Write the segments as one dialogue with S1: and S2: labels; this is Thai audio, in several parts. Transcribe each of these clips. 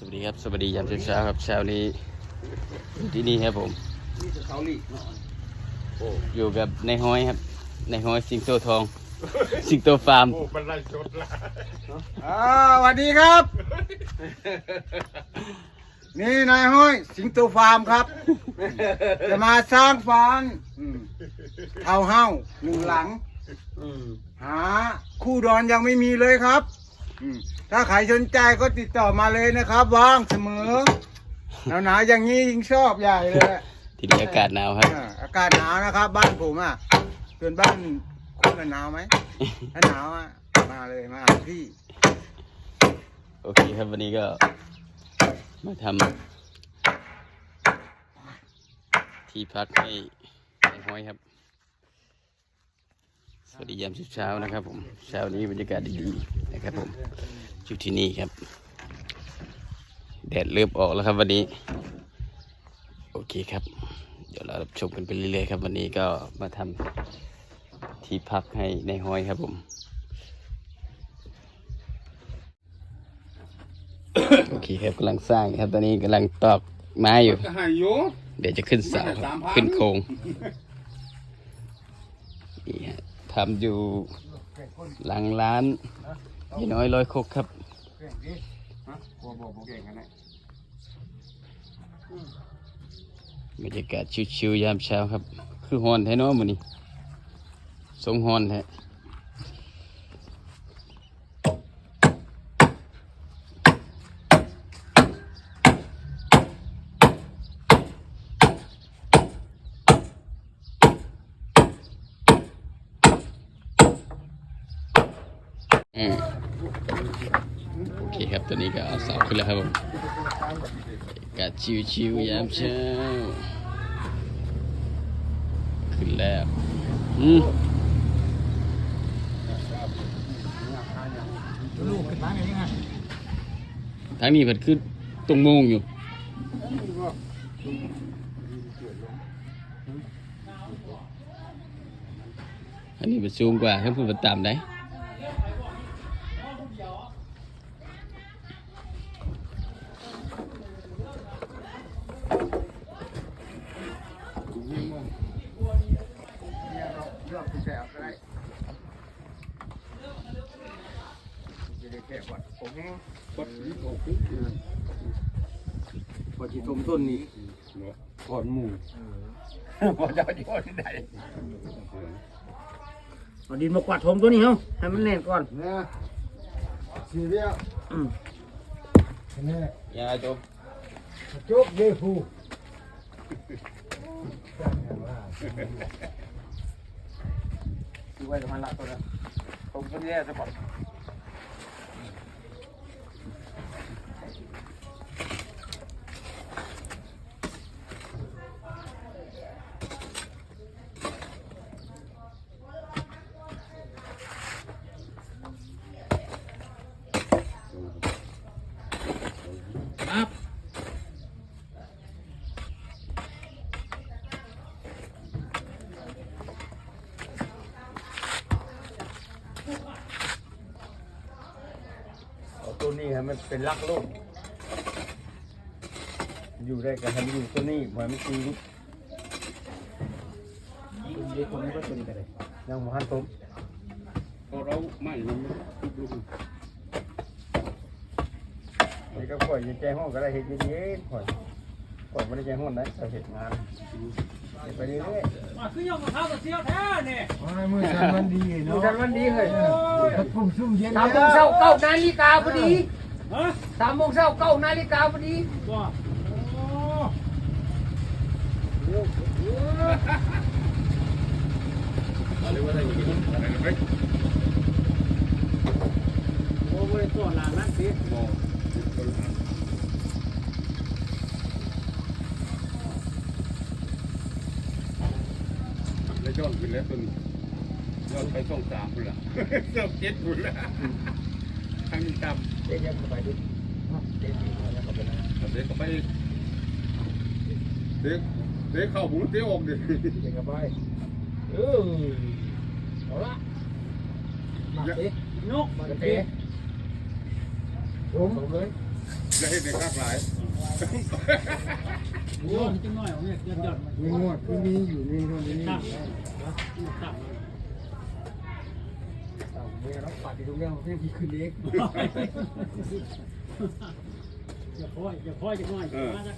S1: สวัสดีครับ สวัสดียามเช้าครับเช้านี้อยู่ที่นี่ครับผมอยู่กับในายห้อยครับในายห้อยสิงโตทอง สิงโตฟาร์ม
S2: โอ้มันไล่ชดละ
S3: อ่าสวัสดีครับ นี่นายห้อย สิงโตฟาร์มครับ จะมาสร้างฟาร์มเท่าเฮ้าหนึ่งหลังหาคู่ดอนยังไม่มีเลยครับ ถ้าใครสนใจก็ติดต่อมาเลยนะครับว่างเสมอหนาวหนาวๆอย่างนี้ยิ่งชอบใหญ่เลย
S1: ที่นี่อากาศหนาวครับ
S3: อ่าอากาศหนาวนะครับ บ้านผมอะเป็นบ้านคุณน่ะหนาวไหมถ้าหนาวอะมาเลยมาหาพี่
S1: โอเคครับวันนี้ก็ มาทำที่พักให้ในายห้อยครับ สวัสดียามเช้าๆนะครับผมเช้านี้บรรยากาศดีๆนะครับผมอยู่ที่นี่ครับ แดดเริ่มออกแล้วครับวันนี้ โอเคครับ เดี๋ยวเรารับชมกันไปเรื่อยๆครับ วันนี้ก็มาทำที่พักให้ในายห้อยครับผมโอเคครับกำลังสร้างครับตอนนี้กำลังตอกไม้อยู่
S2: ก็ให้อยู่
S1: เดี๋ยวจะขึ้นเสา
S2: ไม่ได้สามพัน
S1: ขึ้นโครงนี่ฮะ ทำอยู่หลังร้านยี่น้อยร้อยคกครับ
S3: บ
S1: รรยากาศชิวๆยามเช้าครับ คือฮอนแท้เนาะมื้อนี้ทรงฮอนแท้อืมโอเคครับตอนนี้ก็เอาเสาขึ้นแล้วครับผม กาศ ชิวๆยามเช้าขึ้นแล้วอืม
S3: ลูกขึ้นมาไงยังไง
S1: ทางนี้มันคือตรงโมงอยู่อันนี้มันสูงกว่าขึ้นพูดมันต่ำได้
S3: เลือกผู้แสบก็ได้จะได้แค่วัดผม แห้ง
S2: กดนี้โอ้คุก
S3: พอจีทมต้นนี้
S2: เนาะก่อนหมู่
S3: พอจะอยู่ที่ไหน
S4: เอาดินมากวาดถมตัวนี้เฮาให้มันแน่นก่อน
S3: เนี่ยสี่เดียว
S4: อืม
S3: เนี่ย
S1: ยาจบ
S3: จุกเยฟู
S4: ดูไว้กับมันละตัวนั้นผมก็แย่ซะก่อน
S3: มันเป็นรักโลก อยู่ได้กันให้มันอยู่ตัวนี้เหมือนมันชีวิต
S4: ตัวนี้ตัวนี้ก็ตันี้ก็ได้
S3: ยังบ่ทันตม
S2: พอเราไม่มันทุกลู
S3: นี่ก็ข่อยอยู่แจ้งห้องก็ได้เฮ็ดเย็นๆข่อยข่อยบ่ได้แจ้งห้องได้ข่เฮ็ดงานไปเรื่อย
S4: มาคือยอมกับข้าวกับเสี้ยวแท้เนี่ย
S3: ๆมือฉันมันดีเนาะมือฉันมันดีเฮ้ยปุ่มซุ่มเย็น
S4: สามโมงเช้าเก้านาฬิกาพอดี
S5: ฮะ
S4: สามโมงเช้าเก้านาฬิกาพอดี
S5: ว่าโอ้โห
S2: อะไรว่าได้ยินอะไรนะเว้ย
S5: โหบริตัวหลานนั่นสิ
S2: มองแล้วย้อนไปแล้วตัวนี้ย้อนไปช่องสามพุ่นละเกือบเจ็ดพุ่นละทางนี้ต่ำ
S3: เย็นๆไปดิเย็นๆแล้วก็เป็น
S2: เด็กก็ไปเด็กเด็กเข้าหูเด็กออกเด็ก
S3: เย็นกับไป
S4: เออเอาละ
S3: มาดิ
S5: นก
S3: มาเตะผมเลย
S4: เจะ
S2: ให้ในข้างหลาย
S5: โยนจังหน่อยเอาเนี่ยยอดยอด
S6: มีงวดก็มีอยู่นี่เท่านี้
S5: ตั้งนะ ตั้ง
S6: เมื่อเราปัดตรงนี้ให้พี่ขึ้นเล็ก
S5: อย่าพ่อยอย่าพ่อยจังหน่อยมาจาก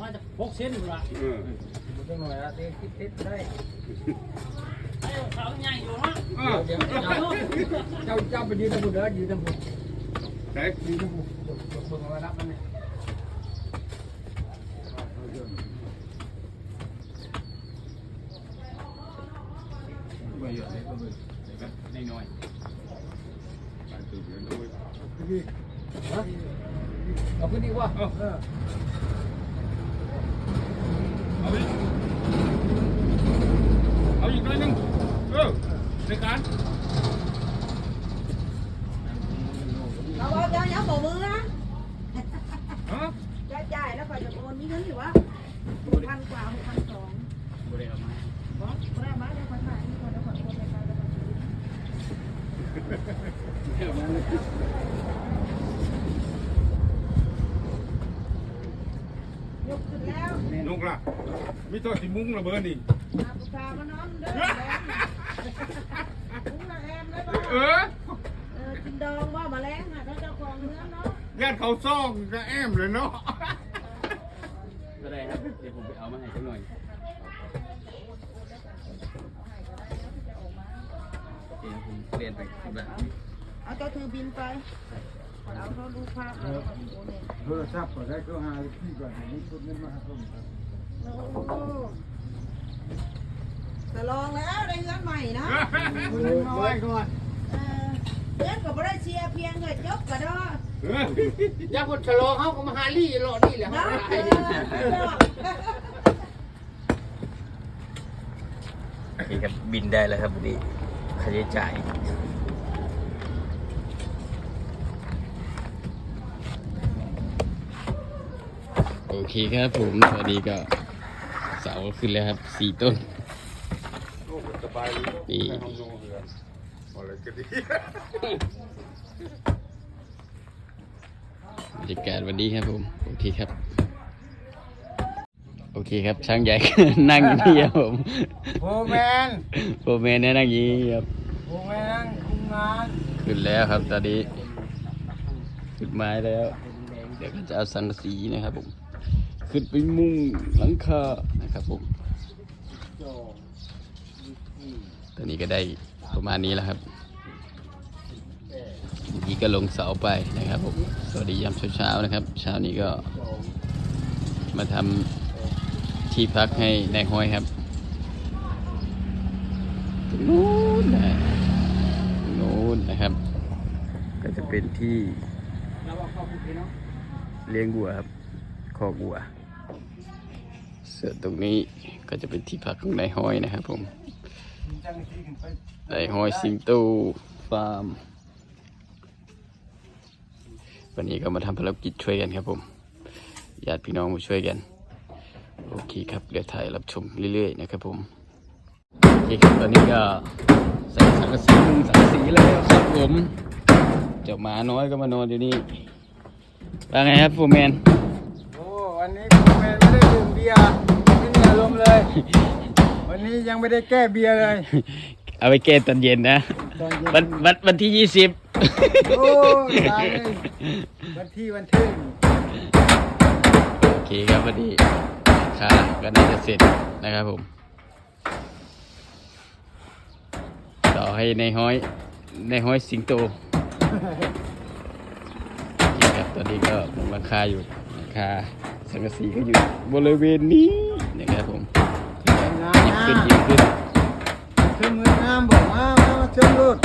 S5: มาจากหกเซนละ
S2: เออ
S6: มันต้องหน่อยละเต้คิดเต้ได้
S5: ไอ้ขาวใหญ่อยู่เนาะ
S2: อ้าว
S6: เจ้าเจ้าไปยืนตะบุดเด้อยืนตะบุด
S2: ใช่
S6: ยืนตะบุดเบิ่งมารับมันเนี่ย
S1: ไม่เยอะเลย ไม่น้อย
S2: ไปตื่นเลยด้วย
S6: เอาขึ้นดีกว่า
S2: เอาอีกเอาอีกหน่อยหนึงเออในการ
S7: เราบอกจะย้ำบอกมือนะ
S2: ฮะ
S7: จะจ่ายแล้วก็จะโอนนี่เงินหรือวะหกพันกว่าหกพันสอง
S1: บริเอามา
S7: บอกแม่มาเดี๋ยวคนถ่ายนี่คนเดี๋ยวคนโอนไปไปแล้วยกขึ้นแล้ว
S2: นุกล่ะ มีตัวสีมุ้งระเบิดนี่
S7: อาบุตามานอนเด้อคุ้มละแอมได้ป่ะ
S2: เออ
S7: เออกินดองว่ามาแล้งอะถ้าเจ้าของเนื้อเนาะ
S2: ญาติเขาซ่องก็แอมเลยเนาะ
S1: ก็ได้ครับ เดี๋ยวผมไปเอามาให้สักหน่อยเดี๋ยวผมเปลี่ยนไปที่บ้าน
S7: เอาเจ้าถือบินไปเอาเขาดูภาพแล้วก็โอนเอง
S6: โทรศัพท์ก็ได้ก็หาพี่ก่อนนี่คนนั้นมาส่งครับ
S7: โอ้โหแต่ลองแล้วได้เงินใหม่นะ
S6: คนนั้นมาไว้ก่อน
S7: เออเงินก็บ่ได้เชียร์เพียงเงินยกก็ได้
S2: เออ
S6: อย่าคนฉลองเขาก็มาหาลี่รอนี่แหละ
S7: นะเออ
S1: โอเคครับบินได้แล้วครับวันนี้ค่าใช้จ่ายโอเคครับผมสวัสดีก็ เสาขึ้นแล้วครับสี่ต้น
S2: โอ้สบายดี
S1: นี่
S2: ในห้องนอนเรือนอะไรก็ดี
S1: บรรยากาศวันนี้ครับผมโอเคครับ โอเคครับช่างใหญ่ นั่งอยู่นี่ครับผม
S6: โฟแมน
S1: โฟร์แมนเนี่ยนั่งอยู่นี่ครับ
S6: โฟแมนคุมงาน
S1: ขึ้นแล้วครับตอนนี้ขึ้นไม้แล้ว เดี๋ยวก็จะเอาสังกะสีนะครับผม ขึ้นไปมุงหลังคา นะครับผมตอนนี้ก็ได้ประมาณนี้แล้วครับเมื่อกี้ก็ลงเสาไปนะครับผมสวัสดียามเช้าๆนะครับ เช้านี้ก็มาทำที่พักให้นายห้อยครับตรงนู้นนะตรงนู้นนะครับ ก็จะเป็นที่เลี้ยงวัวครับคอกวัว ส่วนตรงนี้ก็จะเป็นที่พักของนายห้อยนะครับผม
S6: นา
S1: ยห้อยสิงโตฟาร์ม วันนี้ก็มาทำภารกิจช่วยกันครับผม ญาติพี่น้องมาช่วยกัน โอเคครับเดี๋ยวถ่ายรับชมเรื่อยๆนะครับผม โอเคครับตอนนี้ก็ใส่สังกะสีมุงสังกะสีแล้วครับผมเจ้าหมาน้อยก็มานอนอยู่นี่ว่าไงครับฟูแมน
S6: โอ้วันนี้โฟแมนไม่ได้ดื่มเบียร์ อารมณ์เลย วันนี้ยังไม่ได้แก้เบียร์เลย
S1: เอาไปเกณฑ์ตอนเย็นนะ
S6: ตอนเย็น
S1: วันวันวันที่ยี่สิบ
S6: โอ้ตายเลยวันที่วันที่
S1: โอเคครับวันนี้ค่ะก็น่าจะเสร็จนะครับผม ต่อให้ในห้อยในห้อยสิงโตโอเคครับตอนนี้ก็มุงราคาอยู่ราคาสังกะสีก็อยู่บริเวณนี้ นะครับผม
S6: งา
S1: ยิ่งขึ้น
S6: น
S1: ยิ่งขึ้น
S6: เชิญมืองามบอกมามาเชิญรถ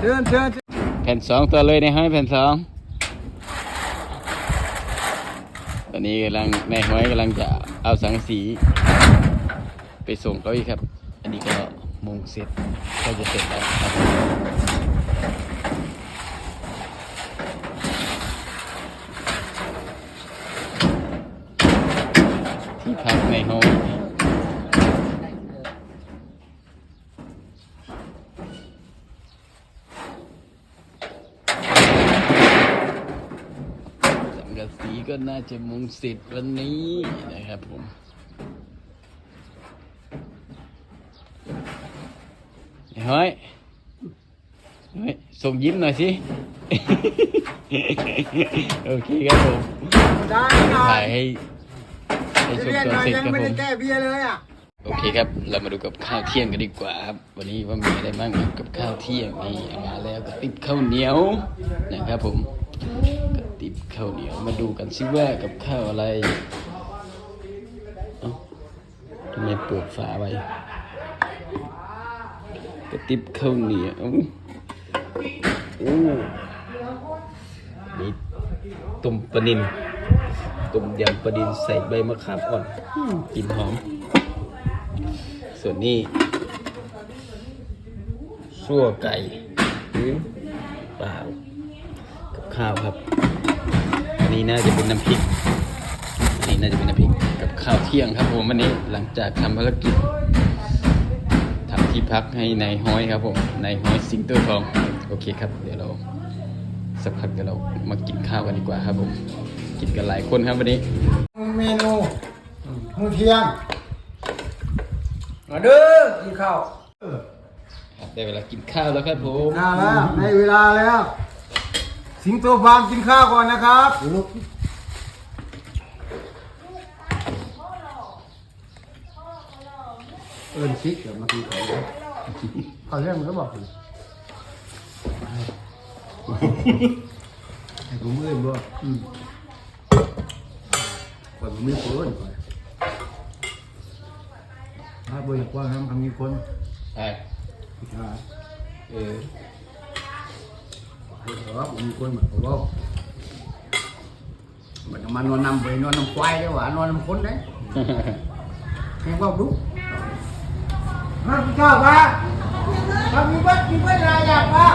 S6: เชิญเชิญ
S1: แผ่นสองตัวเลยในห้อยแผ่นสองตอนนี้กำลังในห้อยกำลังจะเอาสังกะสี ไปส่งเขาอีกครับ อันนี้ก็มุงเสร็จก็จะเสร็จแล้วครับที่พักในห้องสัง กะสก็น่าจะมุงเสร็จวันนี้นะครับผมเฮ้ยเฮ้ยส่งยิ้มหน่อยสิ โอเคครับผม
S3: ได้หน่อ
S1: ถ่ายยให้ให้ชม
S3: เรียน
S1: ตอน
S3: มา
S1: เสร็จ
S3: ยัง
S1: ครับ
S3: ไม่
S1: ผ
S3: ได้
S1: ม
S3: แก้เบี้ยเลยอะ
S1: โอเคครับ เรามาดูกับข้าวเที่ยงกันดีกว่าครับ วันนี้ว่ามีอะไรบ้างครับกับข้าวเที่ยงนี่เอามาแล้วกระติบข้าวเหนียวนะครับผมกระติบ ข้าวเหนียวมาดูกันซิว่ากับข้าวอะไรเอ้าทำไมเปิดฝาไว้กระติบข้าวเหนียวโอ้นี่ต้มปลานินต้มยำปลานินใส่ใบมะขามอ่อนอกลิ่นหอม ส่วนนี้ซั่วไก่หรือเปล่ากับข้าวครับ นนี้น่าจะเป็นน้ำพริก อันนี้น่าจะเป็นน้ำพริกกับข้าวเที่ยงครับผมวันนี้หลังจากทำภารกิจทำที่พักให้นายห้อยครับผมนายห้อยสิงโตทองโอเคครับ เดี๋ยวเราสักพักเดี๋ยวเรามากินข้าวกันดีกว่าครับผมกินกันหลายคนครับวันนี้
S3: เมนูมื้อเที่ยงมาเด้อกินข้าวเออ
S1: ครับได้เวลากินข้าวแล้วครับผม
S3: น่าแล้วในเวลาแล้ว สิงโตฟาร์มกินข้าวก่อนนะครับลูกเอินชิกเดี๋ยวมากินข้าวเลยเขาเรื่องมันก็บอกเลยให้ผมเอินบ่อืมก่อนผมไม่เอินก่อนถ้าบ่อยากว่าทำคำมีคน
S1: ใช่
S3: อ่า
S1: เออ
S3: เดี๋ยวผมมีคนเหมือนผมว่ามันมานอนนำไปนอนนำควายได้หว่านอนนำคนได้แข่งว่าดูมาพี่ข้าวปะมามีเบิ้ลมีเบิ้ลอะไรอยากปะ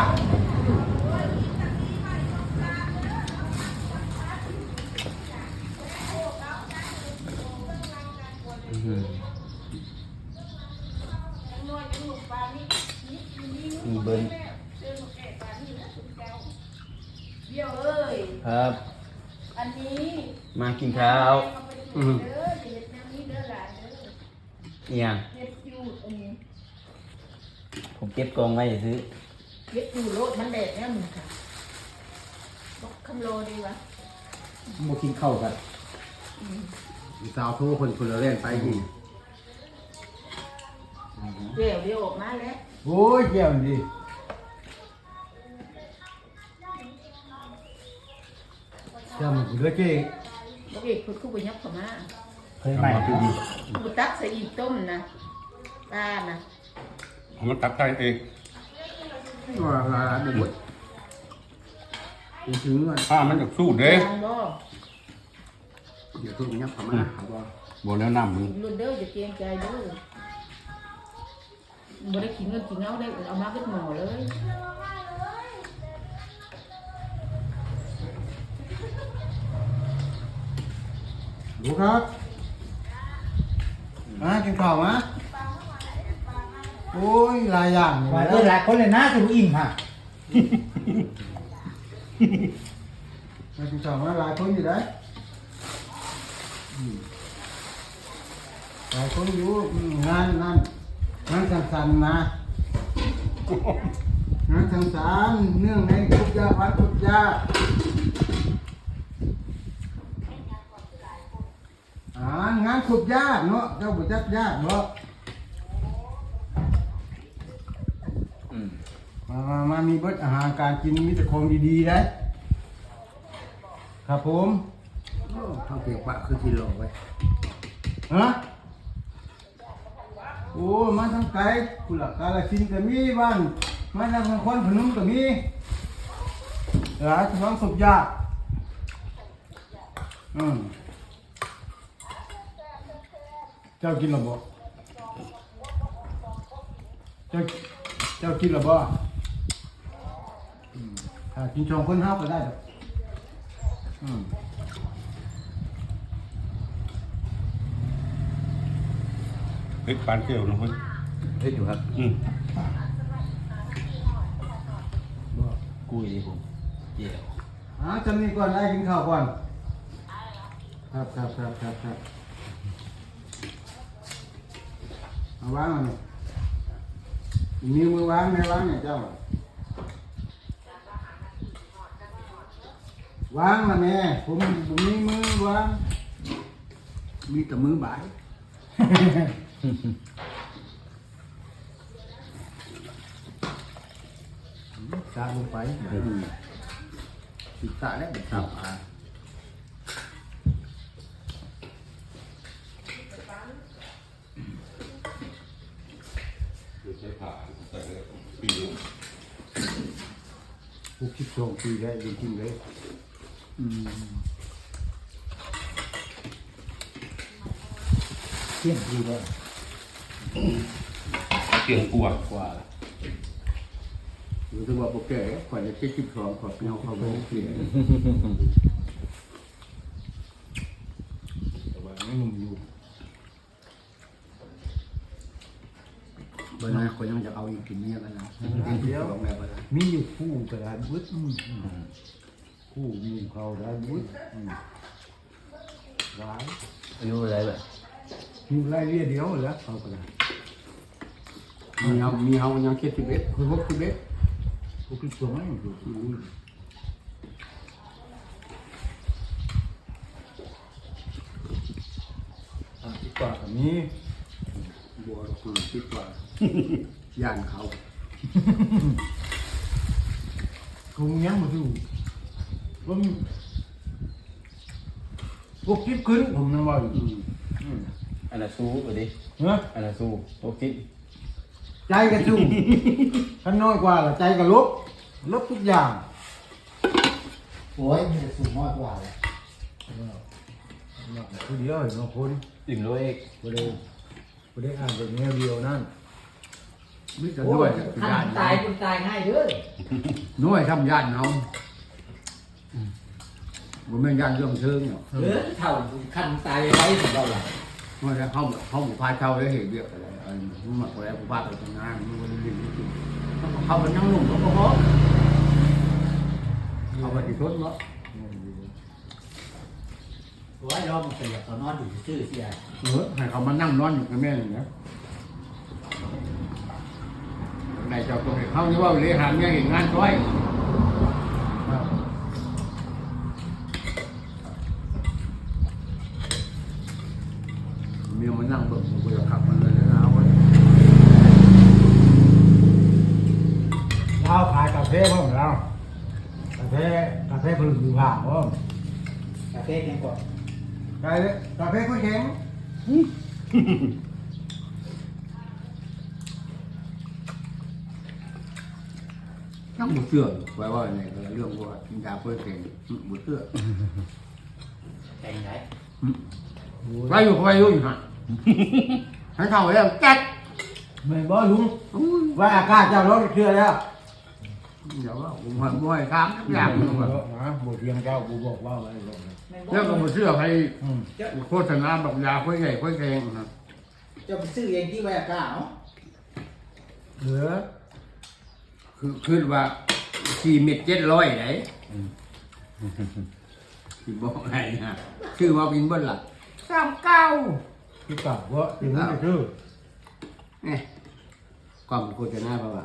S1: มีเบิ้ล
S8: เดี๋ยวเอ้ย
S1: ครับ
S8: อันนี้
S1: มากินข้าว
S8: เด้ อเด็ดแนวนี้เด้อหลานเด้อ
S1: เนี่ย
S8: เด็ดอยู่อันนี้
S1: ผมเก็บกองไว้ซื้อ
S8: เด็ดอยู่โลดมันแดดแล้วมึงค่ะบอกคำโลดีวะ
S3: มากินข้าวกันสาวโทรคนคนละเล่นไปกิน
S8: เดี๋ยวเดี๋ยวออกมาแล้ว
S3: โอ้ยเกี่ยวดีจำกูด้วยเจ๊
S8: บอกอีกคุณคู่ไปยับเขามา
S3: เคยใหม่คือดี
S8: กูตักใส่อีกต้มนะปลานะ
S2: เอามันตักใจเอง
S3: ว่าลาบุบดถึงว่า
S2: ถ้ามันจะสู้เด้
S8: ยางบ่
S3: เดี๋ยวทุกอย่างทำมาครับว่า
S2: บนแล้วน้ำมึง
S8: รุ่นเด้อจะเกรงใจเด้อบ่ได้กินเงินกินเงาได้เอามาเป็นหมอเลย
S3: ดูครับมากินข้าวมะโอ้ยหลายอย่าง
S9: ว่าเออหลายคนเลยนะถึงอิ่มฮะ
S3: มากินข้าวมาหลายคนอยู่ได้อืมหลายคนอยู่อืมงานนั่นงานสั้นๆนะงานสั้นๆเนื่องในทุกยาวันทุกยาอ่างานขุดยาเนาะเจ้าบุจักยาเนาะมามามามีเบิดอาหารการกินมีแต่ของดีๆได้ครับผมเท่าเกี่ยวปะคือกิโลไว้ฮะโอ้มาทางไกลกุหลาบกาลสินธุ์ก็มีบ้านมาทางนครพนมก็มีหลายท้องสุกยากอืม เจ้ากินหรือบ่เจ้าเจ้ากินหรือบ่ถ้ากินชองคนห้าก็ได้ดอกอืม
S2: เฮ้ยปานเกี่ยวนะเฮ้ย
S1: เฮ้ยอยู่ครับ
S2: อืม
S1: กุ้ยผมเจียว
S3: อ่าจำนี้ก่อนได้กินข้าวก่อน
S6: ครับครับครับครับครับเอา วางมาเนี่อยมีมือวางไหมวางเนี่ยเจ้าอะวางมาแม่ผมผมมีมือวางมีแต่มือบ่ายตาลงไปติดตาแล้วติดตาอ่า หก สิบสองปีแล้วจริงๆเลยอืม
S3: เที่ยงดีเลย
S2: เกี่ยงกลัว
S6: กว่ารู้สึกว่าโปรแก่กว่าจะเจ็ดสิบสองขอบเงาเขาไปเปลี่ยนแต่ว่าไม่หนุ่มอยู่เบอร์นั้นคนยังจะเอาอีกกินเนี่ยกันนะเดียวแบบอะไร
S3: มีอยู่คู่ กระดานวุ้ดคู่มีเขาดานวุ้ดอืมหวาน
S1: อายุอะไรแบบ
S3: มีรายเรียเดียวเหรอเขากระดาน
S6: มีเฮามีเฮายังเจ็ดสิบเอ็ดคือหกสิบเอ็ด
S3: พวกที่สองอยู่ที่อุ้ย
S6: สามสิบกว่ากับนี้บัวคือสิบกว่าย่านเขา
S3: คงยังมาดูผมพวกคิดขึ้นผมนั่งว่าอยู่
S1: อันนั้นสู้ไปดิ
S3: เนาะ
S1: อันนั้นสู้โอเค
S3: ใจกระชุ่มขันน้อยกว่าละใจกระลบลบทุกอย่าง
S9: โอ้ยมันจะสูงมากกว่าเลย
S3: คือเดียวเห็นบางคน
S1: อิ่มร้อยเอก
S3: บ่ได้บ่ได้อ่านแบบแนวเดียวนั่น
S6: ไม่จะด้วย
S9: ถ้า
S6: ย่าน
S9: ตายคุณตายง่ายเด้อ
S6: น้อยทำย่านเอาบ่แม่นย่านเรื่องเชิงเนาะ
S9: หรือเท่าคันตายไว้ของเราล่ะ
S6: น้อยแล้วเขาเขาบุพาเช่าได้เห็นเรียกอะไรอันมันมาแล้วบุพาไปทำงานมันวันนี้นี่จริงเขาเป็นนั่งนุ่มเขาก็พอเขาไปที่ทนเนาะ
S9: โอ้ยเรามันเป็นแบบตอนนอนอยู่ซื่อเสีย
S6: เออให้เขามานั่งนอนอยู่กับแม่อย่างเงี้ยใน เขาจะว่าเลยหามเนี่ยเห็นงานด้วยเมียมานั่งเบิกผมก็จะขับมันเลยนะเอาไว้
S3: เราขายกาแฟพ่อมเรากาแฟกาแฟผลิตอยู่ผ่าพ่อม
S9: กาแฟแกงกอด
S6: กาเลยกาแฟก็แข็ง นั่งบุเชื่อไว้ว่าเนี่ยเรื่องว่ากินยาเพื่อเก่งบุเชื่อ
S9: แต่งไหน
S6: ไว้อยู่ไว้อยู่อยู่ฮะให้เท่าแล้วแจ๊ก
S3: ไม่บ่ลุงว่าอากาศเจ้ารถเชื่อแล้ว
S6: เดี๋ยวว่าผมหันบ่อยครับทุกอย่างเลยว่า
S3: นะบทเรียนเจ้ากูบอกว่าอะไรบอกเลย
S6: เรื่องก็บุเชื่อให้
S3: อืม
S6: โฆษณาบอกยาเพื่อใหญ่เพื่อเก่งนะ
S9: จะไปซื้อเองที่ไว้อากาศเนาะ
S3: เหลือ
S6: คือคือว่า สี่เม็ดเจ็ดร้อยไหนที่บอกไงนะชื่อว่ากินเบิ้ลล่ะสามเก้า
S3: ที่เก่าว่าถึงไม่ชื่อ
S6: เนี่ยความโฆษณาเพราะว่า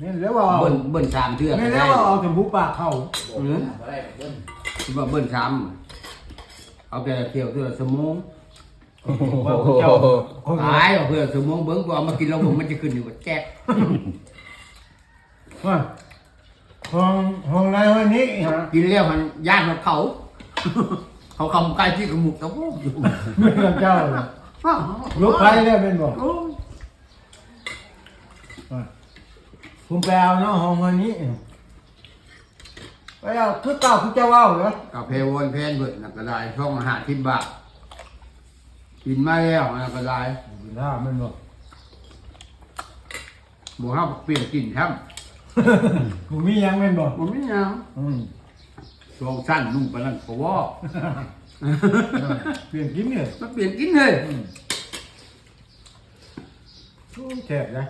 S3: นี่แล้วว่า
S6: เบิ้ลเบิ้ลสามเทือก
S3: นี่แล้วว่าเอาสมบูปากเข้า
S6: หรือ
S9: บ่ได้แบบเบิ้ล
S6: คิดว่าเบิ้ลสามเอาแต่เที่ยวเทือกสมอง
S3: ว่าเจ้าคน
S6: ตายเอาเพื่อสมองเบิ้งกว่ามากินแล้วผมมันจะขึ้นอยู่กับแจ๊ก
S3: ว่า ห้องห้องในห้องนี้ฮะ
S6: กินแล้วมันย่านมันเขา เขาคำใกล้ที่กระหมุกตะโพกอยู่
S3: ไม่เรื่องเจ้าเลยลูกใครเนี่ยเป็นบอก
S6: โอ้ย
S3: คุณไปเอาเนาะห้องอันนี้ไปเอาคือเก่าคือเจ้าเอาเหรอกา
S6: แฟวนแพนเบิดนักกระไดช่องอาหารที่บาทกินมาแล้วนักกระได
S3: ถ้ามันบอก
S6: บวกห้าเปลี่ยนกลิ่นครับ
S3: ผมมียังเป็นบอก
S6: มันไม่ยัง
S3: อืม
S6: ช่วงสั้นนุ่มปานนั้นก็ว่า
S3: เปลี่ยนกินเนี่ย
S6: มันเปลี่ยนกลินเลย
S3: แซ่บนะ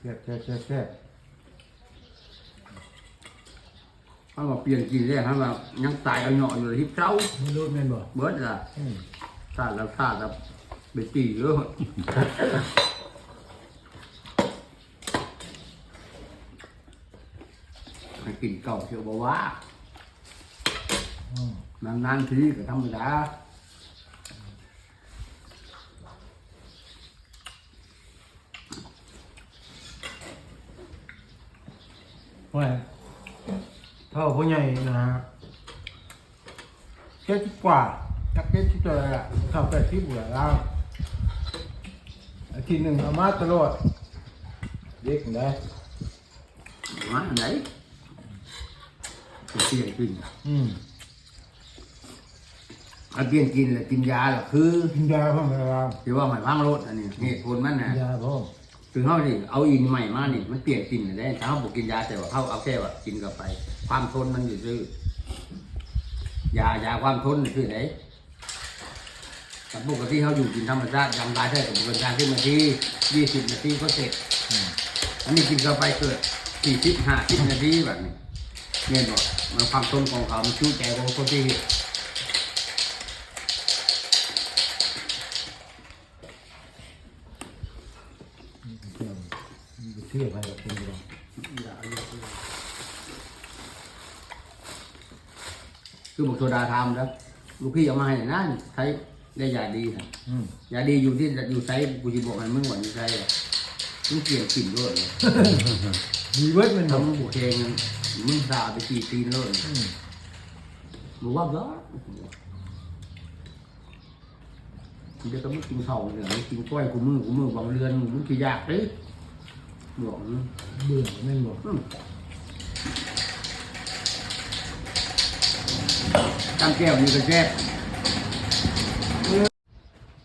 S3: แซ่บแซ่บแซ่บแซ่บ
S6: เขามาเปลี่ยนกินได้เขามายังตายเอาเหนาะอยู่ที่เจ้า
S3: มันรู้แม่นบ่
S6: เบิดล่ะ
S3: อืม
S6: ซาดแล้วซาดแล้วไปตีเยอะ ให้กินเก่าเชียวบ่ว่า
S3: อืม
S6: นานๆทีก็ธรรมดา
S3: ว่าเท่าผู้ใหญ่นะฮะเจ็ดสิบกว่าจักเจ็ดสิบตัวละเท่าแปดสิบกว่าแล้วอาทิตย์หนึ่งเอามาตลอดเด็กได้
S6: มาอันไหนไป เปลี่ยนกิน
S3: อืม
S6: เอาเปลี่ยนกินแหละกินยาแหละคือ
S3: กินยาพ่อแม่เรา
S6: ที่ว่าหมายพังรถอันนี้เหตุผลมัน
S3: กิ
S6: นะ
S3: นยาพ่อ
S6: ถึงเขาดิเอาอินใหม่มานี่มันเปลี่ยนกินได้ถ้าเขาบอกกินยาแต่ว่าเขาเอาแค่ว่ากินกับไป ความทนมันอยู่ซื่อยายาความทนนี่คือไหนแต่ปกติเขาอยู่กินธรรมชาติยำได้แค่กับบุญการขึ้นมาที่ยี่สิบนาทีก็เสร็จอันนี้กินเข้าไปเกิดสี่สิบห้าสิบนาทีแบบนี้เนี่ยบอก มันความทนของเขามันชูใจของคนที่
S3: เชื่อไปกับคุณเรา
S6: คือบอกโซดาทำแล้วลูกพี่เอามาให้นะใช้ได้ยาดีนะ
S3: อืม
S6: ยาดีอยู่ที่อยู่ไซส์กูจะบอกให้มึงว่าอยู่ไซส์มึงเปลี่ยนกลิ่นด้วยเลย
S3: ดีเวิร์ดมัน
S6: ทำ
S3: เนาะ
S6: มึงบุกเอง มึงสาไปกี่ตีนเลย
S3: อืม
S6: มึงว่าเยอะเดี๋ยวก็มึงกินข้าวเนี่ยมึงกินกล้วยกูมือกูมือบางเรือนมึงขี้ยากเลยบอกมึง
S3: เบื่อแม่นบ่
S6: ตั้งแก้วนี่ก็แก้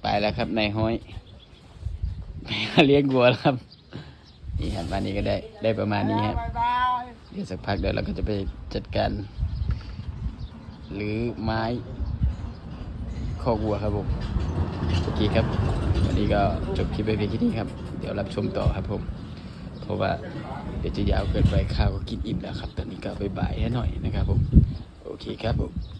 S1: ไปแล้วครับนายห้อยไปหาเลี้ยงวัวแล้วครับนี่ครับวันนี้ก็ได้ได้ประมาณนี้ครับ เดี๋ยวสักพักเดี๋ยวเราก็จะไปจัดการ หรือไม้คอกวัวครับผมโอเคครับ วันนี้ก็จบคลิปไปเพียงแค่นี้ครับ เดี๋ยวรับชมต่อครับผม เพราะว่าเดี๋ยวจะยาวเกินไปข้าวก็กินอิ่มแล้วครับ ตอนนี้ก็บ่ายแค่หน่อยนะครับผม โอเคครับผม